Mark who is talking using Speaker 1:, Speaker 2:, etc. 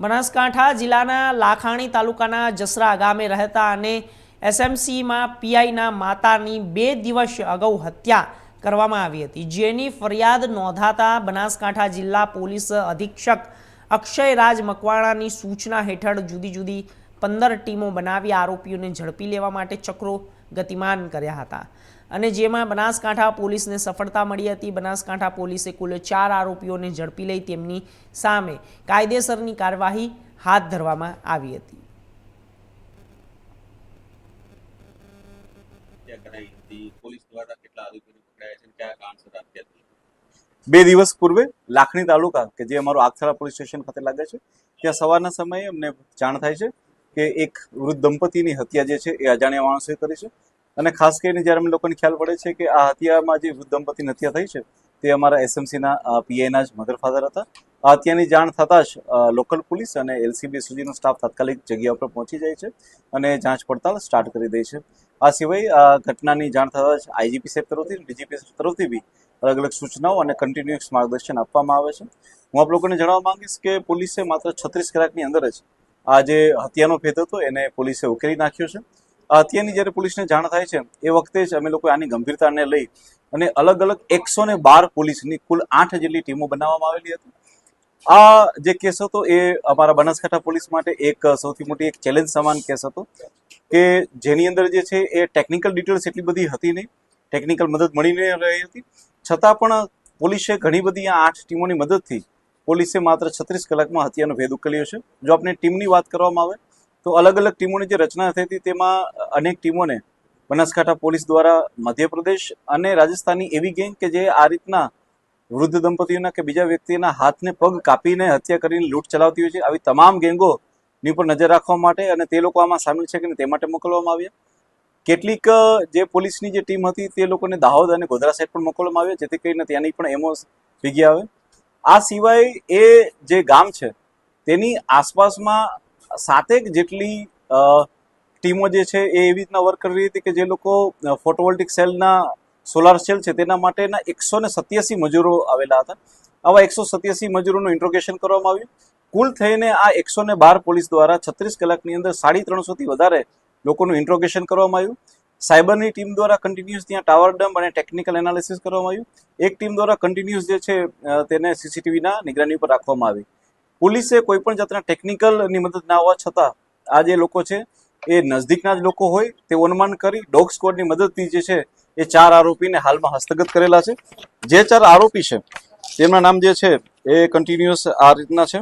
Speaker 1: બનાસકાંઠા જિલ્લાના લાખાણી તાલુકાના જસરા ગામે રહેતા અને એસએમસીમાં પીઆઈના માતાની બે દિવસ અગાઉ હત્યા કરવામાં આવી હતી, જેની ફરિયાદ નોંધાતા બનાસકાંઠા જિલ્લા પોલીસ અધિક્ષક અક્ષય રાજ મકવાણાની સૂચના હેઠળ જુદી જુદી પંદર ટીમો બનાવી આરોપીઓને ઝડપી લેવા માટે ચક્રો ગતિમાન કર્યા હતા. અને જેમાં બનાસકાંઠા પોલીસને સફળતા મળી હતી. બનાસકાંઠા પોલીસે કુલ ચાર આરોપીઓને ઝડપી લઈ તેમની સામે કાયદેસરની કાર્યવાહી હાથ ધરવામાં આવી હતી.
Speaker 2: બે દિવસ પૂર્વે લાખણી તાલુકા કે જે અમારું આગથરા પોલીસ સ્ટેશન ખાતે લાગે છે ત્યાં સવારના સમયે અમને જાણ થાય છે કે એક વૃદ્ધ દંપતીની હત્યા જે છે એ અજાણ્યા માણસોએ કરી છે. અને ખાસ કરીને જ્યારે અમે લોકોને ખ્યાલ પડે છે કે આ હત્યામાં જે વૃદ્ધ દંપતીની હત્યા થઈ છે, તે અમારા એસએમસીના પીઆઈના જ મધર ફાધર હતા. આ હત્યાની જાણ થતાં જ લોકલ પોલીસ અને એલસીબી સુધીનો સ્ટાફ તાત્કાલિક જગ્યા ઉપર પહોંચી જાય છે અને જાંચ પડતાલ સ્ટાર્ટ કરી દે છે. આ સિવાય આ ઘટનાની જાણ થતાં જ આઈજીપી સાહેબ તરફથી ડીજીપી તરફથી બી અલગ અલગ સૂચનાઓ અને કન્ટિન્યુઅસ માર્ગદર્શન આપવામાં આવે છે. હું આપ લોકોને જણાવવા માંગીશ કે પોલીસે માત્ર છત્રીસ કલાકની અંદર જ આ જે હત્યાનો ભેદ હતો એને પોલીસે ઉકેલી નાખ્યો છે. આ હત્યાની જ્યારે પોલીસને જાણ થાય છે, એ વખતે જ અમે લોકો આની ગંભીરતાને લઈ અને અલગ અલગ એકસો ને બાર પોલીસની કુલ આઠ જેટલી ટીમો બનાવવામાં આવેલી હતી. આ જે કેસ હતો એ અમારા બનાસકાંઠા પોલીસ માટે એક સૌથી મોટી એક ચેલેન્જ સમાન કેસ હતો કે જેની અંદર જે છે એ ટેકનિકલ ડિટેલ્સ એટલી બધી હતી નહીં, ટેકનિકલ મદદ મળી રહી હતી. છતાં પણ પોલીસે ઘણી બધી આ આઠ ટીમોની મદદથી પોલીસે માત્ર છત્રીસ કલાકમાં હત્યાનો ભેદ ઉકેલ્યો છે. જો આપણે ટીમની વાત કરવામાં આવે, તો અલગ અલગ ટીમોની જે રચના થઈ હતી, તેમાં અનેક ટીમોને બનાસકાંઠા પોલીસ દ્વારા મધ્યપ્રદેશ અને રાજસ્થાનની એવી ગેંગ કે જે આ રીતના વૃદ્ધ દંપતીઓના કે બીજા વ્યક્તિના હાથને પગ કાપીને હત્યા કરીને લૂંટ ચલાવતી હોય છે. આવી તમામ ગેંગોની ઉપર નજર રાખવા માટે અને તે લોકો આમાં સામેલ છે કે તે માટે મોકલવામાં આવ્યા. કેટલીક જે પોલીસની જે ટીમ હતી, તે લોકોને દાહોદ અને ગોધરા સાઈડ પણ મોકલવામાં આવ્યા, જેથી કરીને ત્યાંની પણ એમઓ ભેગી આવે. આ સિવાય એ જે ગામ છે, તેની આસપાસમાં સાતેક જેટલી ટીમો જે છે એ એવી રીતના વર્ક કરી રહી હતી કે જે લોકો ફોટોવોલ્ટિક સેલના સોલાર સેલ છે, તેના માટેના એકસો ને સત્યાસી મજૂરો આવેલા હતા. આવા એકસો સત્યાસી મજૂરોનું ઇન્ટ્રોગેશન કરવામાં આવ્યું. કુલ થઈને આ એકસો ને બાર પોલીસ દ્વારા છત્રીસ કલાકની અંદર સાડી ત્રણસોથી વધારે લોકોનું ઇન્ટ્રોગેશન કરવામાં આવ્યું. સાયબરની ટીમ દ્વારા કન્ટિન્યુઅસ ત્યાં ટાવર ડમ્પ અને ટેકનિકલ એનાલિસિસ કરવામાં આવ્યું. એક ટીમ દ્વારા કન્ટિન્યુઅસ જે છે તેને સીસીટીવીના નિગરાની પર રાખવામાં આવી. પોલીસે કોઈ પણ જાતના ટેકનિકલની મદદ ના હોવા છતાં, આ જે લોકો છે, એ નજદીકના જ લોકો હોય, તે અનુમાન કરી ડોગ સ્કોડની મદદથી જે છે, એ ચાર આરોપીને હાલમાં હસ્તગત કરેલા છે. જે ચાર આરોપી છે, તેમના નામ જે છે, એ કન્ટિન્યુઅસ આ રીતના છે.